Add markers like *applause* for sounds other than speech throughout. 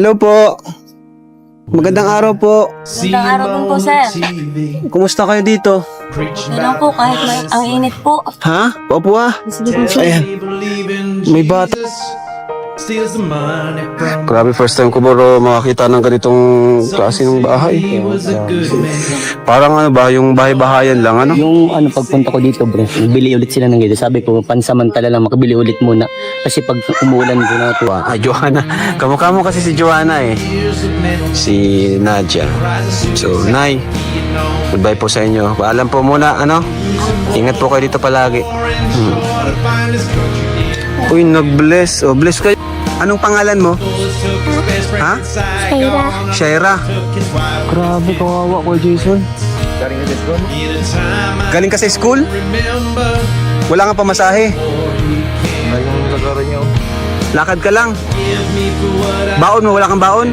Hello po. Magandang araw po. Magandang araw din po, sir. Kumusta kayo dito? Okay lang po, kahit may, ang init po. Ha? Opo ah. Sige po, sir. Ayan. May bata. Grabe, first time ko bro makakita ng ganitong klase ng bahay. Parang ano ba, yung bahay-bahayan lang, ano? Yung ano pagpunta ko dito bro, bili ulit sila ng ganito. Sabi ko pansamantala lang makabili ulit muna. Kasi pag umulan ko na ito. Ah, Johanna. Kamukha mo kasi si Johanna eh. Si Nadia. So, Nay, goodbye po sa inyo. Paalam po muna, ano? Ingat po kayo dito palagi. Hmm. Uy, nag-bless. Oh, bless kayo. Anong pangalan mo? Ha? Shaira. Shaira. Grabe, kawawa ko, Jason. Galing ka sa school? Wala nga pamasahe. Lakad ka lang. Baon mo, wala kang baon?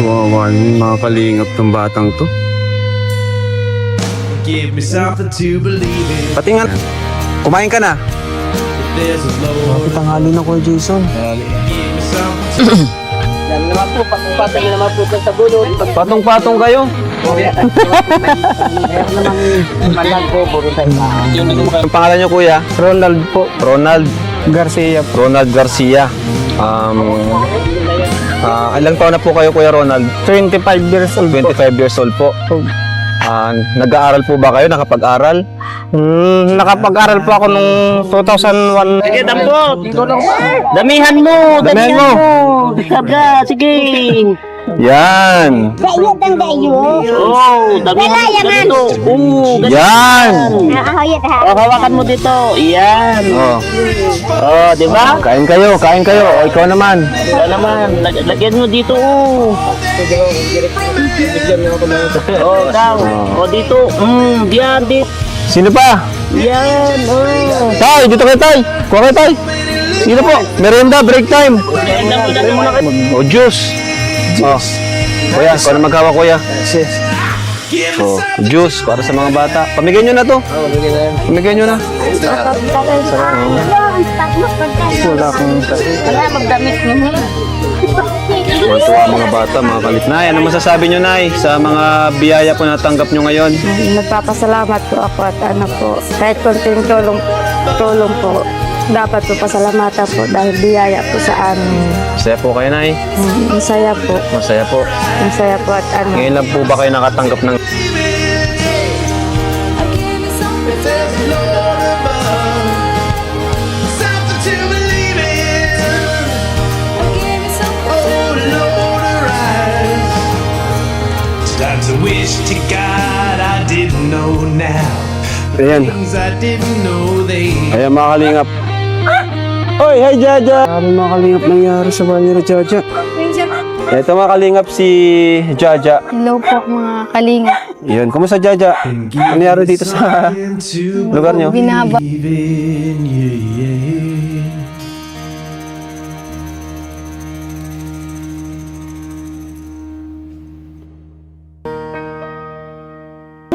Wawa, mga kalingap tong batang to. Give me something to believe in. Pati nga, kumain ka na. Pati tanghali na ko, Jason. Give me something Yan naman po, patong-patong naman po sa gulod. Patong-patong kayo. Malag po, puro tayo na. Ang pangalan niyo, kuya? Ronald po. Ronald Garcia. Ronald Garcia. Um, ah, ilang taon na po kayo, Kuya Ronald? 25 years old 25 years old po. Nag-aaral po ba kayo? Nakapag-aral? Hmm, nakapag-aral po ako nung 2001. Sige, dampo. Damihan mo. Damihan mo. Sabga, sige. Yan! Dayo tang dayo. Oh, damihan mo dito. Oo, ganyan. Yan! Nakakahuyat ha. Oh, hawakan mo dito. Yan. Oh, Oh, di ba? kain kayo, kain kayo. O, ikaw naman. Ito naman, lag- lagyan mo dito. Oh, *laughs* oh daw. Oh, dito. Mm, yan, dito. Sino pa? Yan, oh. Tay, dito kayo, Tay. Kuha kayo, Tay. Sino po? Merenda, break time. Yan na mo, na. O, juice. Oh. Kuya, ikaw na magkawa, kuya. Oh, juice para sa mga bata. Pamigyan nyo na to. Pamigyan nyo na. Wala akong Wala, magdamit mo. Tuwa mga bata, mga kalit. Nay, ano masasabi nyo, Nay, sa mga biyaya po natanggap nyo ngayon? Nagpapasalamat po ako at ano po, kahit konting tulong, tulong po, dapat po pasalamatan po dahil biyaya po sa amin. Masaya po kayo, Nay. Mm, Masaya po, Masaya po. masaya po at ano. Ngayon lang po ba kayo nakatanggap ng to wish to God I didn't know now. Ayan. Things I didn't know they Ayan mga kalingap. Oy, hi Jaja! Ano mga kalingap nangyari sa bahay ni Jaja? Ito mga kalingap si Jaja. Hello po mga kalinga. Yun, kumusta Jaja? Ano nangyari dito sa lugar nyo? Binaba.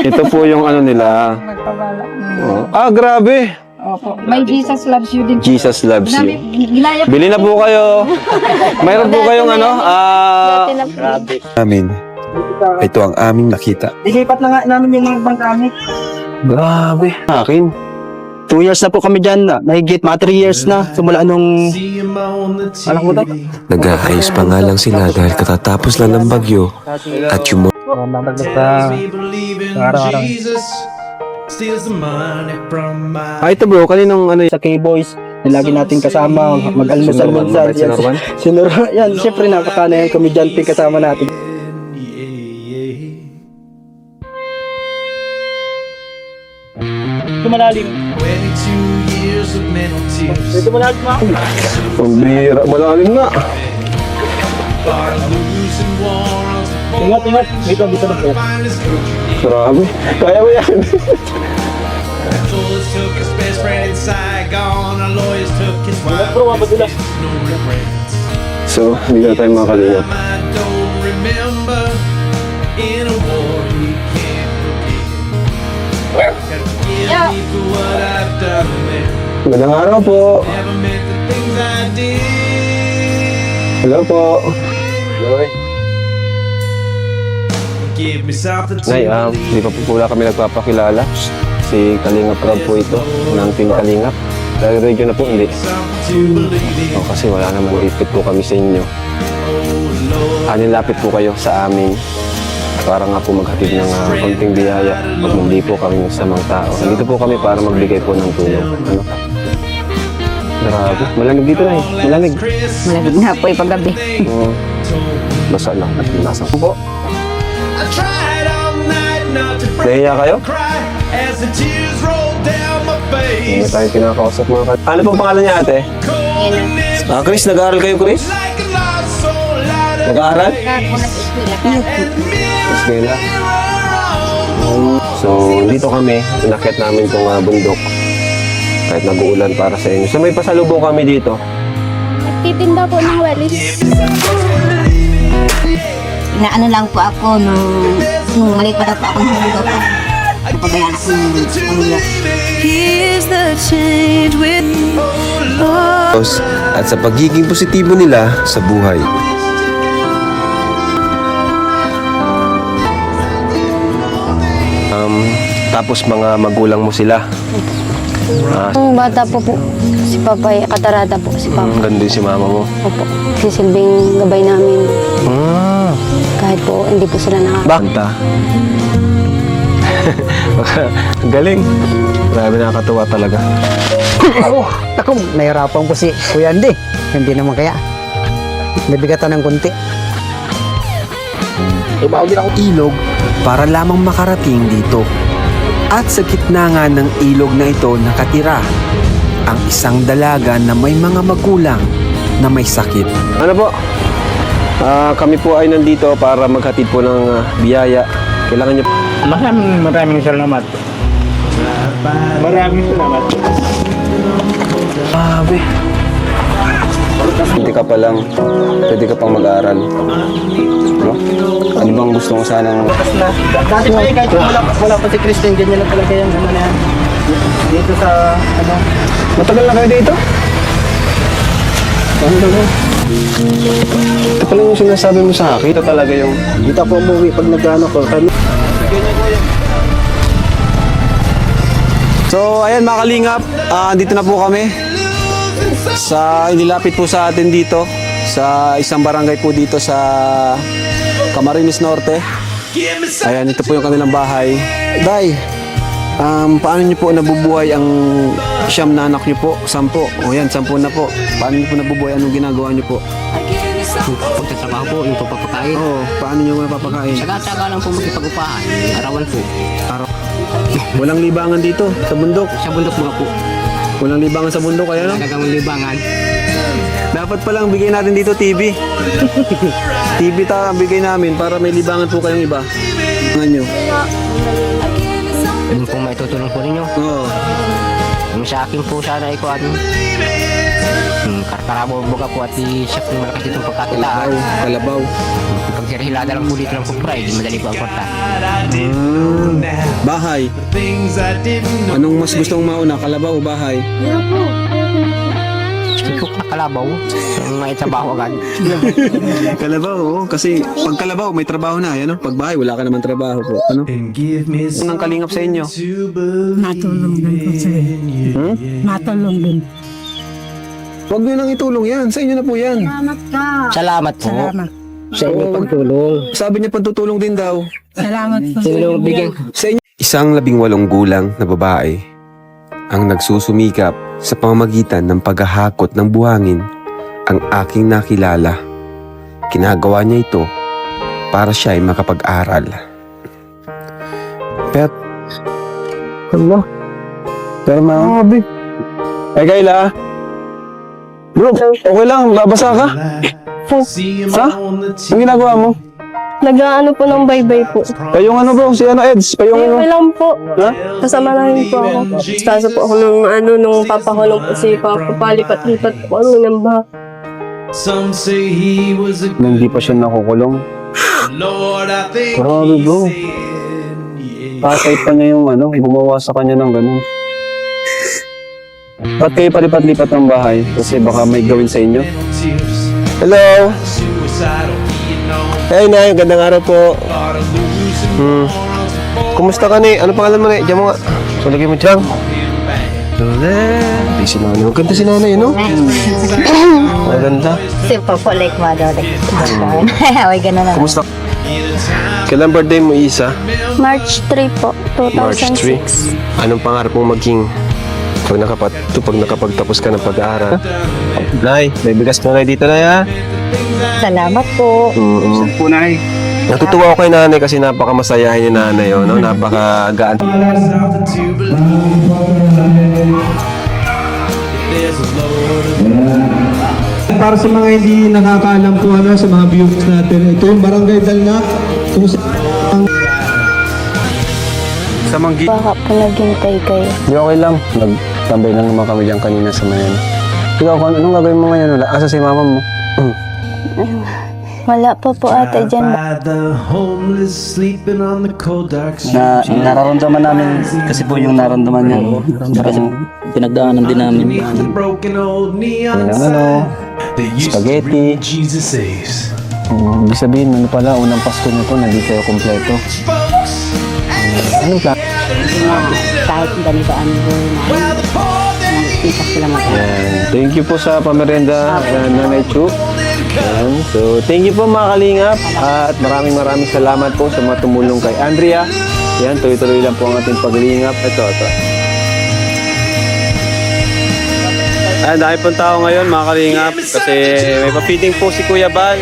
Ito po yung ano nila. Oh. Ah, grabe! Opo. May Jesus loves you din. Jesus loves you. Ginaya Bili na po kayo. *laughs* Mayroon po kayong ano, ah... Grabe. amin. Ito ang aming nakita. Ilipat na nga namin yung mga bangkamit. Grabe. Akin. Two years na po kami dyan. Nahigit mga three years na. Simula nung... Alam mo to? Nag-aayos pa nga lang sila dahil katatapos lang ng bagyo at yung. Me believe in Araw-araw. Steals the money from my Ah, ito bro, kaninong ano Sa K-Boys, na lagi nating kasama, mag-almusal Sinurwan, minsan. mabait si? Sinur yan, siyempre napakana yung komedyante kasama natin. Tumalalim. 22 years of mental tears. Tumalalim mo. Ang bira, malalim nga. Are losing war on the Ingat, ingat. Dito, dito na po. Grabe. Kaya mo yan. So, hindi na tayo there. Magandang araw po. Hello po. Something to Nay, um, di pa po pula kami nagpapakilala. Si Kalingap Rob po ito, ng Team Kalingap. Dahil radio na po, hindi. O, kasi wala naman dipit po kami sa inyo. Anin lapit po kayo sa amin para nga po maghatid ng ah, konting biyaya pag hindi po kami sa mga tao. Nandito po kami para magbigay po ng tulong. Ano? Grabe. Malamig dito na eh. Malamig. Malamig na po yung paggabi. *laughs* Oo. Basa lang binasa po. Nahiya kayo? cry as the tears roll down my Hindi tayo kinakausap mga kat. Ano pong pangalan niya ate? Ah, Chris, nag-aaral kayo, Chris? Nag-aaral? mirror, Eskwela. on So, dito kami, inakit namin itong ah, bundok. Kahit nag-uulan para sa inyo. So, may pasalubong kami dito. Titinda po ng walis. Inaano lang po ako nung, nung maliit pa daw po ako ng mundo ko. Napabayaan ko yung pamilya. at sa pagiging positibo nila sa buhay. Um, tapos mga magulang mo sila. Nung bata po po, si Papa ay katarata po si Papa. Mm, ganda si mama mo. Opo. Sisilbing gabay namin. Mm. Kahit po hindi po sila nakaka... Banta. *laughs* Galing. Grabe nakakatuwa talaga. Oh, ako, nahirapan ko si Kuya Andy. Hindi naman kaya. Nabigatan ng konti. ilog para lamang makarating dito. At sa gitna nga ng ilog na ito nakatira ang isang dalaga na may mga magulang na may sakit. Ano po? Ah, kami po ay nandito para maghatid po ng ah, biyaya. Kailangan niyo Maraming maraming salamat. Maraming salamat. Grabe. Hindi ka pa lang, pwede ka pang mag-aaral. No? Ano bang gusto mo sanang... Dati pa eh, kahit wala, wala pa si Christian, ganyan lang talaga yung ano na yan. Dito sa, ano, Matagal na kayo dito? Ano ba? Ito pala yung sinasabi mo sa akin. Ito talaga yung... dito ako umuwi pag nag-ano ko. Kami, So, ayan mga kalingap, ah, dito na po kami. Sa inilapit po sa atin dito sa isang barangay po dito sa Camarines Norte. Ayan, ito po yung kanilang bahay. Day, um, paano niyo po nabubuhay ang siyam na anak niyo po? Sampo. O yan, sampo na po. Paano niyo po nabubuhay? Anong ginagawa niyo po? Pagtatrabaho po, yung pagpapakain. Oo, paano niyo mapapakain? Tsaga-tsaga lang po magkipag-upahan. Arawan po. Walang libangan dito sa bundok. Sa bundok mga po. Walang libangan sa bundok, kaya no? Nagagamang libangan. Dapat palang bigay natin dito TV. *laughs* TV ta ang bigay namin para may libangan po kayong iba. Ano nyo? Yun pong maitutulong po ninyo. Oo. Yung sa akin po sana ay kuhan. Hmm, karkarabo buka po at i-chef ng malakas itong Kalabaw. pagkakitaan. Kalabaw. Pag sirhilada lang po dito ng kupray, di madali po ang korta. Know now. Bahay. Anong mas gustong mauna? Kalabaw o bahay? Ipok na kalabaw. Yung may trabaho agad. *laughs* Kalabaw, oo. Kasi pag kalabaw, may trabaho na. Yan, no? Pag bahay, wala ka naman trabaho po. Ano? Unang kalingap sa inyo. Natulong din po sir. Natulong din. Huwag nyo nang itulong yan. Sa inyo na po yan. Salamat ka. Salamat po. Salamat. Sa inyong pagtulong. Sabi niya pantutulong din daw. Salamat po. Sa inyong bigyan. Sa inyo. Isang labing walong gulang na babae ang nagsusumikap sa pamamagitan ng paghahakot ng buhangin ang aking nakilala. Ginagawa niya ito para siya ay makapag-aral. Pero Ano? Pero mga... Ay, Kayla. Bro, okay lang. Babasa ka. The Ang ginagawa mo? Nag-ano po ng bye-bye po. Payong ano bro? Si ano Eds? Payong ano? Okay lang po. Ha? Kasama na rin po ako. Kaso po ako nung ano, nung papakulong po si Papa, palipat-lipat po ano ng bahay. Some say he was a Nung hindi pa siya nakukulong. Grabe, bro. Tatay pa niya yung ano, gumawa sa kanya ng ganun. Ba't kayo palipat-lipat ng bahay? Kasi baka may gawin sa inyo. Hello! Hey, Nay. Gandang araw po. Hmm. Kumusta ka, Nay? Ano pangalan mo, Nay? Diyan mo nga. So, lagay mo dyan. Hindi si nanay. Maganda si nanay, no? Maganda. Simple po, like mother. *laughs* Ay, ganun na. Kumusta? Kailan birthday mo, Isa? March 3 po, March 3. 2006. Anong pangarap mong maging pag, nakapat, pag nakapagtapos ka ng pag-aaral? Nay, may bigas mo na dito na ya. Salamat po. Mm-hmm. Natutuwa ako kay nanay kasi napaka-masayahin ni nanay, oh, no? Napaka-gaan. Para sa mga hindi nakakaalam po ano, sa mga viewers natin, ito yung Barangay Dalna kung saan Sa manggi. Baka po naghintay kayo. Di okay lang. Nagtambay lang naman kami dyan kanina sa mayan. Ikaw, kung anong gagawin mo ngayon? Asa si mama mo? Wala po po ate dyan. by the homeless sleeping on the cold dark Na streets. nararamdaman namin kasi po yung nararamdaman niya. Kasi pinagdaanan din namin. Yun ang ano, spaghetti. ibig sabihin, ano pala, unang Pasko nito, nandito kayo kompleto. Anong plan? Kahit ganito ang buhay na sila Yan. Thank you po sa pamerenda, uh, Nanay Chu. Yan. So, thank you po mga kalingap. at maraming maraming salamat po sa mga tumulong kay Andrea. Yan, tuloy-tuloy lang po ang ating paglingap. Ito, ito. Ayan, dahil pong tao ngayon mga kalingap kasi may pa-feeding po si Kuya Bal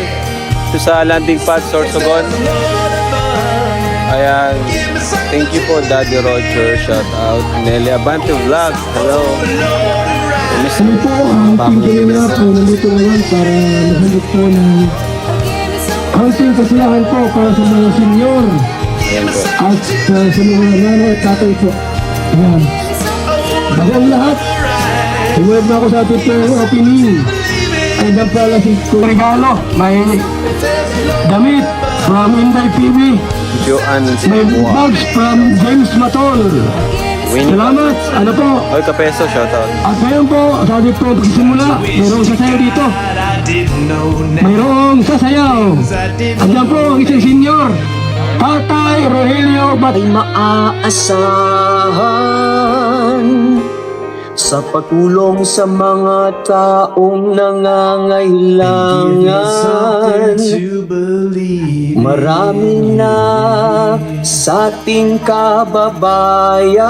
ito sa landing pad Sorsogon. Ayan, thank you po Daddy Roger, shout out. Nelly Abante Vlog, hello. Kami po ang team Dalna po nandito ngayon para maghanap po ng kaunting kasilahan po para sa mga senior Ayan po. at uh, sa mga nanay at tatay po. Ayan. Bago ang lahat, iwag na ako sa ating po opening. Ay pala si Kuya Regalo, may damit from Inday PB, Joanne may bags from James Matol. Winnie. Salamat, ano po, Oy, kapeso, shout out. At ngayon po, sabi po pagsimula, mayroong sasayaw dito. Mayroong sasayaw. Andiyan po ang isang senior. Tatay Rogelio Bat... Ay maaasahan sa pagtulong sa mga taong nangangailangan. something to believe. Marami na sa ating kababayan.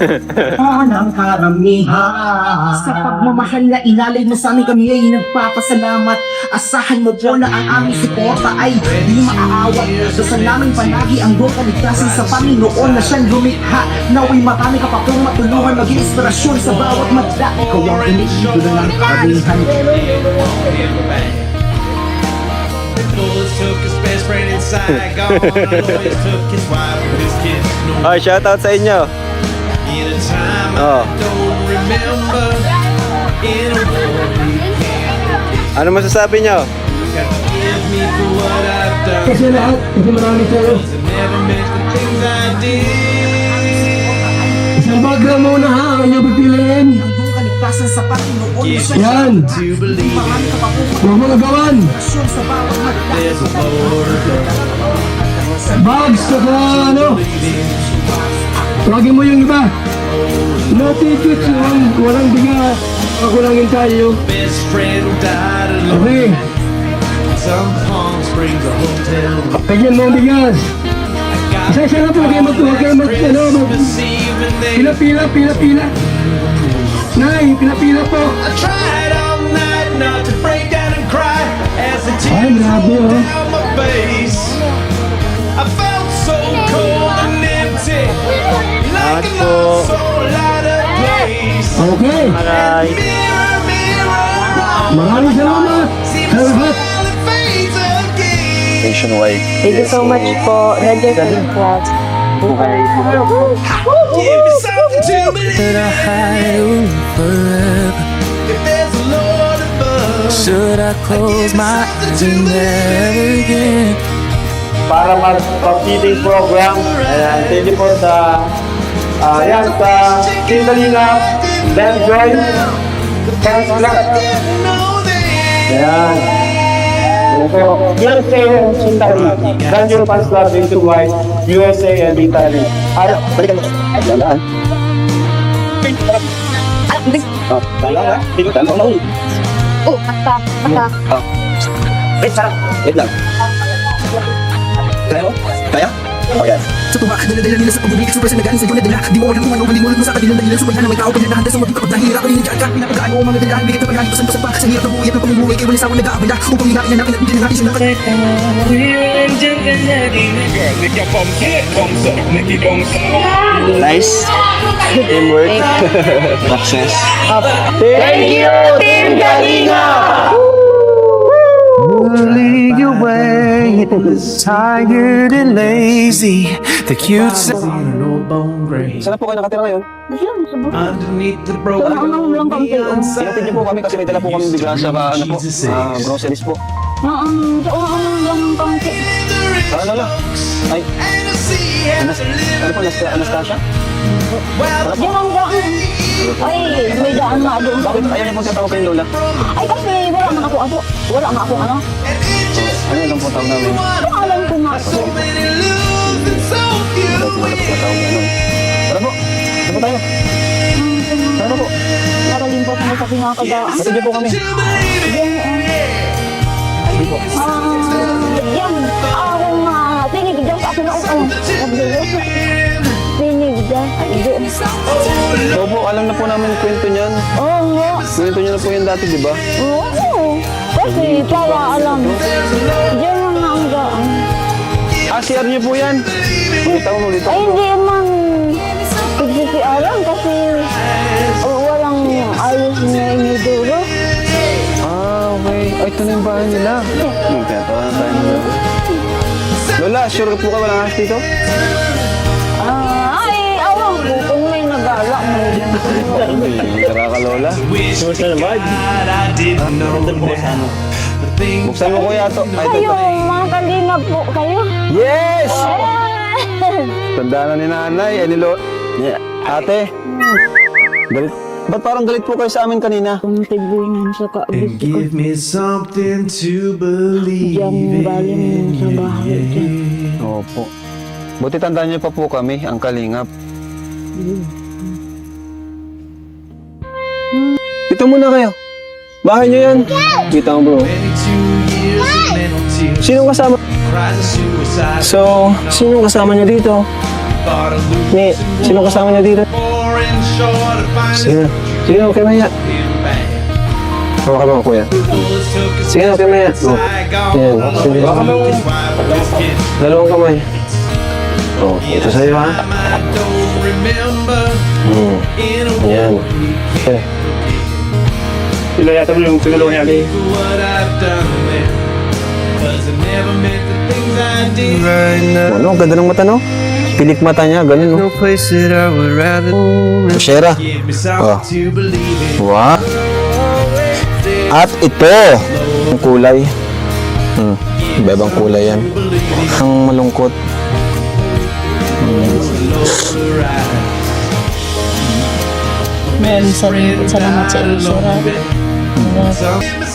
*laughs* ng karamihan. Sa pagmamahal na inalay mo sa amin kami ay nagpapasalamat. Asahan mo po na ang aming suporta ay di maaawat. Dasal namin palagi ang buong kaligtasan sa Panginoon na siyang lumikha. Naway marami ka pa pong matulungan maging inspirasyon sa bawat madla. Ikaw ang ng and his kids. No, Oy, shout out sa inyo. Oh. Ano masasabi nyo? Kasi lahat, kasi marami did. Isang background muna ha, ang inyong pipiliin. Ang kaligtasan sa Panginoon na siyang Yan, huwag mo nagawan. sa. Bags, saka ano. Tawagin mo yung iba. No tickets, walang, walang biga. Kakulangin tayo. Okay, bigyan mo ang bigas. Isa-isa na po, kayo mag, huwag kayo mag, ano, mag, pila, pila, pila, pila. Nay, pila, pila po. Ay, grabe oh. face. I felt so Nationwide. Thank you so much po. Roger Vlog. Give me something to believe. If there's a Lord above, should I close my eyes and never again? Para mag-feeding program, ayan, thank you po sa Ah, yan, sa Team Kalingap, Dan Joy, Fans Club. Ayan. So, USA and Italy. Fans Club into white, USA and Italy. Ay, balikan mo. Dalaan. Oh, dalaan. Dalaan mo na ulit. Oh, kata, kata. Wait, sarap. Wait lang. Kaya mo? Kaya? Okay. Sa tuwa, daladala nila sa pagbubuhay Express na nagaling sa iyo na dala. Di mo alam kung ano Malimulat mo sa kanilang dahilan Subayhan na may tao Pinagdahanda sa mga kapag nahihirapan Yung nagkaan Pinapagaan mo ang mga dalaan Bigay na pagkain Pasan-pasan pa. Sa hirap ng buhay at ng pamumuhay Kaya walang sawang nag-aabala. Upang hinakin na nakin At hindi na natin siya nakat Nice. Teamwork. Success. Thank you, Team Kalinga! lead your way. Tired and lazy, the cute no bone grave. Saan na po kayo nakatira ngayon? Underneath the broken Sinatid niyo po kami kasi may dala po kami bigla sa ka, ano po, ah, groceries po. Naan, sa unang lang ng pangki. Ah, Lola. Ay. Anas, ano po, Anas- Anastasia? Diyan ang daan. Ay, may daan nga doon. Bakit ayaw niyo pong tatawag kayong Lola? Ay, kasi wala nga ako ako. Wala nga ako ano. Ano lang po tawag namin? Ang alam ko nga ako. Wala po wala po tatawag namin. Tara po. Tara po tayo. Tara po. Maraling po kami sa pinakadaan. Niyo po kami. Diyan, ah. Ah, diyan. Ako nga. Tinig diyan sa akin ako. Nagdulo. Tinig diyan. Ay. So po, alam na po namin kwento niyan. Oo nga. Kwento niyo na po yan dati, di ba? Oo. Kasi para alam. Diyan lang ang daan. Ah, CR niyo po yan. Ulit ako, ulit Ay, ako. hindi man alam kasi walang ayos na iniduro. Ah, okay. Ay, ito na yung bahay nila. Nagtatawa na tayo nila. Lola, sure po ka walang ahas dito? Nagala mo. Tara ka, Lola. Buksan mo kuya ito. Ay, Kayo, mga kalingap po kayo. Yes! Eh, Tanda na ni nanay. Ay, ni Lo... Ate. Galit. Ba't parang galit po kayo sa amin kanina? Kung sa kaabis ko, Give me something to believe diyan galing sa bahay dyan. Opo. Buti tandaan niyo pa po kami, ang kalingap. Dito muna kayo. Bahay niyo yan. Kita mo bro. Sino kasama? So, sino kasama niyo dito? Ni, sino kasama niyo dito? Sino? Sino okay maya? Hawakan mo kuya. Sige okay maya. Oh. Yan. Sige. Dalawang kamay. Oh, ito sa'yo ha. Hmm. Yan. Okay. Sila yata mo yung tinulungan niya ni Ano, ang ganda ng mata no? Pilik mata niya, ganun no? Shera. Oh. in. Wow. At ito, ang kulay. Hmm, iba-ibang kulay yan. Ang malungkot. Maraming salamat sa inyo, sir. Something